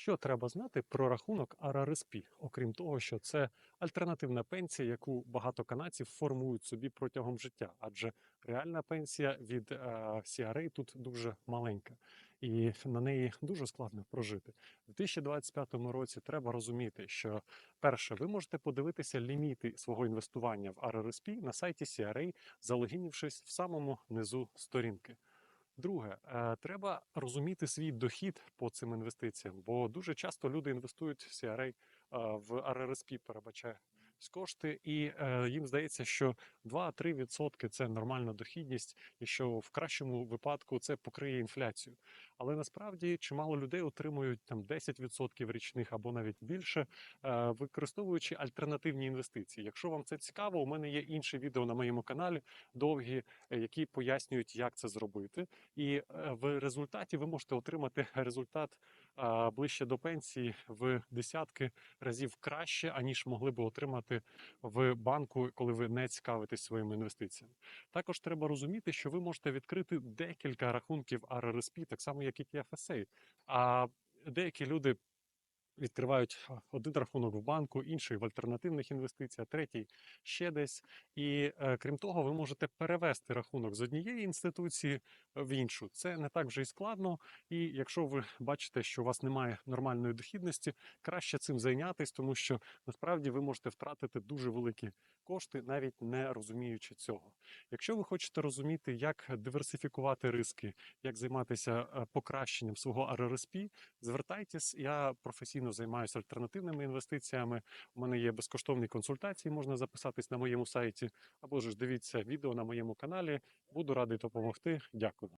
Що треба знати про рахунок RRSP, окрім того, що це альтернативна пенсія, яку багато канадців формують собі протягом життя, адже реальна пенсія від е, CRA тут дуже маленька, і на неї дуже складно прожити. У 2025 році треба розуміти, що перше, ви можете подивитися ліміти свого інвестування в RRSP на сайті CRA, залогінившись в самому низу сторінки. Друге, е, треба розуміти свій дохід по цим інвестиціям, бо дуже часто люди інвестують в CRA, е, в RRSP, перебачаю з кошти, і е, їм здається, що 2-3% це нормальна дохідність, і що в кращому випадку це покриє інфляцію. Але насправді чимало людей отримують там 10% річних або навіть більше, е, використовуючи альтернативні інвестиції. Якщо вам це цікаво, у мене є інше відео на моєму каналі, довгі, е, які пояснюють, як це зробити. І е, в результаті ви можете отримати результат а, ближче до пенсії в десятки разів краще, аніж могли би отримати в банку, коли ви не цікавитесь своїми інвестиціями. Також треба розуміти, що ви можете відкрити декілька рахунків RRSP, так само як і TFSA. А деякі люди. Відкривають один рахунок в банку, інший в альтернативних інвестиціях, третій ще десь. І е, крім того, ви можете перевести рахунок з однієї інституції в іншу. Це не так вже і складно. І якщо ви бачите, що у вас немає нормальної дохідності, краще цим зайнятись, тому що насправді ви можете втратити дуже великі кошти, навіть не розуміючи цього. Якщо ви хочете розуміти, як диверсифікувати риски, як займатися е, покращенням свого RRSP, звертайтесь. Я професійно займаюся альтернативними інвестиціями. У мене є безкоштовні консультації, можна записатись на моєму сайті, або ж дивіться відео на моєму каналі. Буду радий допомогти. Дякую.